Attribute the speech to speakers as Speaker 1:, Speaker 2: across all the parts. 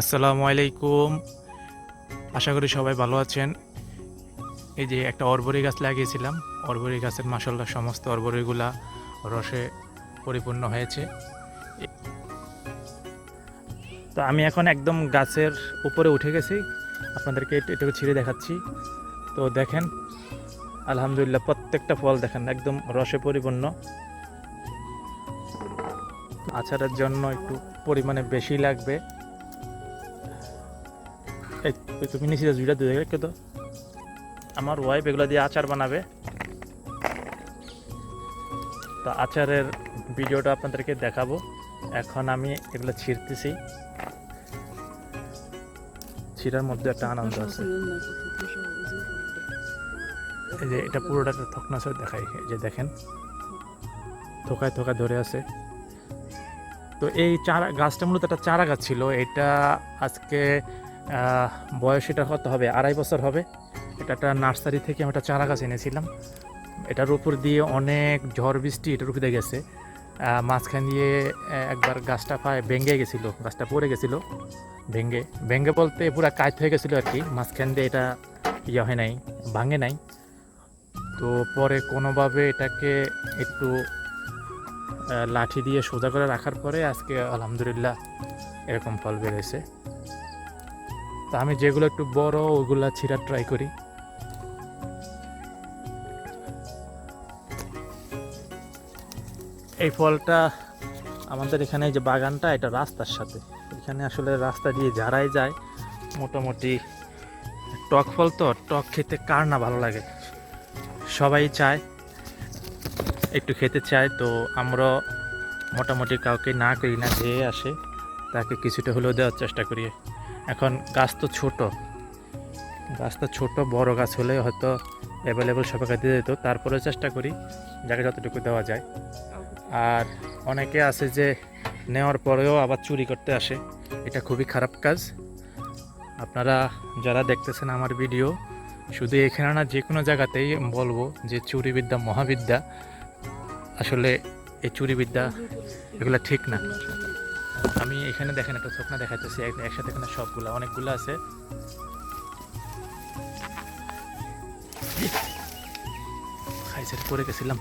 Speaker 1: আসসালামু আলাইকুম। আশা করি সবাই ভালো আছেন। এই যে একটা অরবরি গাছ লাগিয়েছিলাম। অরবরি গাছের মাসাল্লাহ সমস্ত অরবরিগুলা রসে পরিপূর্ণ হয়েছে। তো আমি এখন একদম গাছের উপরে উঠে গেছি। আপনাদেরকে এটুকু ছিঁড়ে দেখাচ্ছি। তো দেখেন, আলহামদুলিল্লাহ প্রত্যেকটা ফল দেখেন, একদম রসে পরিপূর্ণ। আচারের জন্য একটু পরিমাণে বেশি লাগবে। তুমি নিচে দুইটা দুই রেখে তো। আমার ওয়াইফ এগুলো দিয়ে আচার বানাবে। তো আচারের ভিডিওটা আপনাদেরকে দেখাবো। এখন আমি এগুলো ছিঁড়তেছি। ছিঁড়ার মধ্যে একটা আনন্দ আছে। এই যে এটা পুরোটা একটা থকনা সহ দেখাই যে দেখেন। থোকায় থোকায় ধরে আছে। তো এই চারা, গাছটা মূলত একটা চারা গাছ ছিল। এটা আজকে বয়স এটা কত হবে? আড়াই বছর হবে। এটা একটা নার্সারি থেকে আমি একটা চারা গাছ এনেছিলাম। এটার উপর দিয়ে অনেক ঝড় বৃষ্টি এটার উপরে গেছে। মাঝখান দিয়ে একবার গাছটা প্রায় ভেঙে গেছিল, গাছটা পড়ে গেছিল। ভেঙে ভেঙে বলতে পুরো কাজ হয়ে গেছিল আর কি। মাঝখান দিয়ে এটা ইয়ে হয় নাই, ভাঙে নাই। তো পরে কোনোভাবে এটাকে একটু লাঠি দিয়ে সোজা করে রাখার পরে আজকে আলহামদুলিল্লাহ এরকম ফল বেরোয়েছে তো আমি যেগুলো একটু বড়, ওগুলো ছিঁড়ার ট্রাই করি। এই ফলটা আমাদের এখানে যে বাগানটা, এটা রাস্তার সাথে। এখানে আসলে রাস্তা দিয়ে যারাই যায়। মোটামুটি টক ফল তো, টক খেতে কার না ভালো লাগে। সবাই চায়, একটু খেতে চায়, তো আমরা মোটামুটি কাউকে না করি না খেয়ে আসে, তাকে কিছুটা হলেও দেওয়ার চেষ্টা করি। এখন গাছ তো ছোট। গাছ তো ছোট, বড় গাছ হলে হয়তো অ্যাভেলেবল সবাইকে দিয়ে দিত তারপরে চেষ্টা করি, যাকে যতটুকু দেওয়া যায়। আর অনেকে আছে যে নেওয়ার পরেও আবার চুরি করতে আসে। এটা খুবই খারাপ কাজ। আপনারা যারা দেখতেছেন আমার ভিডিও শুধু এখানে না যে কোনো জায়গাতেই বলব যে চুরিবিদ্যা, মহাবিদ্যা, আসলে এই চুরিবিদ্যা, এগুলো ঠিক না। আমি এখানে দেখেন একটা স্বপ্ন দেখাইতেছি একসাথে এখানে সবগুলা, অনেকগুলো আছে। পড়ে গেছিলাম।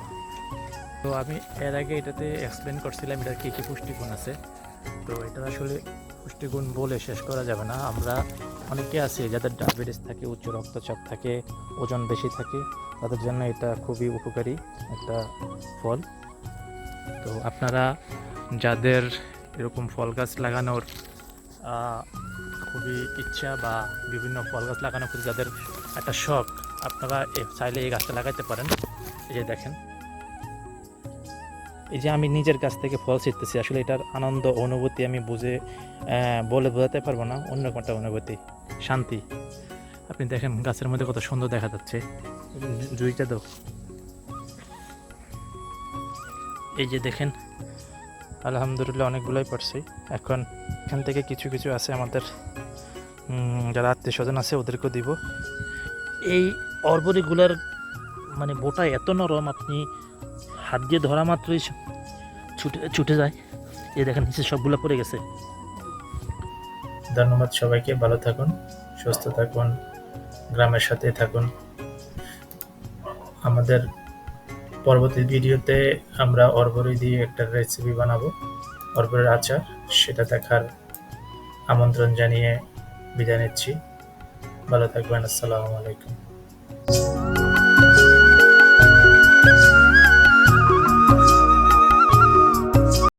Speaker 1: তো আমি এর আগে এটাতে এক্সপ্লেন করছিলাম এটা কী কী পুষ্টিগুণ আছে। তো এটা আসলে পুষ্টিগুণ বলে শেষ করা যাবে না। আমরা অনেকে আছে যাদের ডায়াবেটিস থাকে, উচ্চ রক্তচাপ থাকে, ওজন বেশি থাকে, তাদের জন্য এটা খুবই উপকারী একটা ফল। তো আপনারা যাদের এরকম ফল গাছ লাগানোর খুবই ইচ্ছা বা বিভিন্ন ফল গাছ লাগানোর প্রতি যাদের একটা শখ, আপনারা চাইলে এই গাছটা লাগাইতে পারেন। এই যে দেখেন। এই যে আমি নিজের কাছ থেকে ফল ছিটতেছি, আসলে এটার আনন্দ, অনুভূতি আমি বুঝে বলে বোঝাতে পারব না, অন্য একটা অনুভূতি? শান্তি। আপনি দেখেন গাছের মধ্যে কত সুন্দর দেখা যাচ্ছে। জুইটা দাও এই যে দেখেন আলহামদুলিল্লাহ অনেকগুলোই পড়ছে। এখন এখান থেকে কিছু কিছু আছে আমাদের যারা আত্মীয় স্বজন আছে ওদেরকেও দিব। এই অর্বরিগুলার মানে বোটা এত নরম আপনি হাত দিয়ে ধরা মাত্রই ছুটে ছুটে যায়। এই দেখেন নিচে সবগুলো পড়ে গেছে।
Speaker 2: ধন্যবাদ সবাইকে ভালো থাকুন সুস্থ থাকুন গ্রামের সাথে থাকুন। আমাদের পরবর্তী ভিডিওতে আমরা অর্বরি দিয়ে একটা রেসিপি বানাবো, অর্বরের আচার। সেটা দেখার আমন্ত্রণ জানিয়ে বিদায় নিচ্ছি। ভালো থাকবেন, আসসালামু আলাইকুম।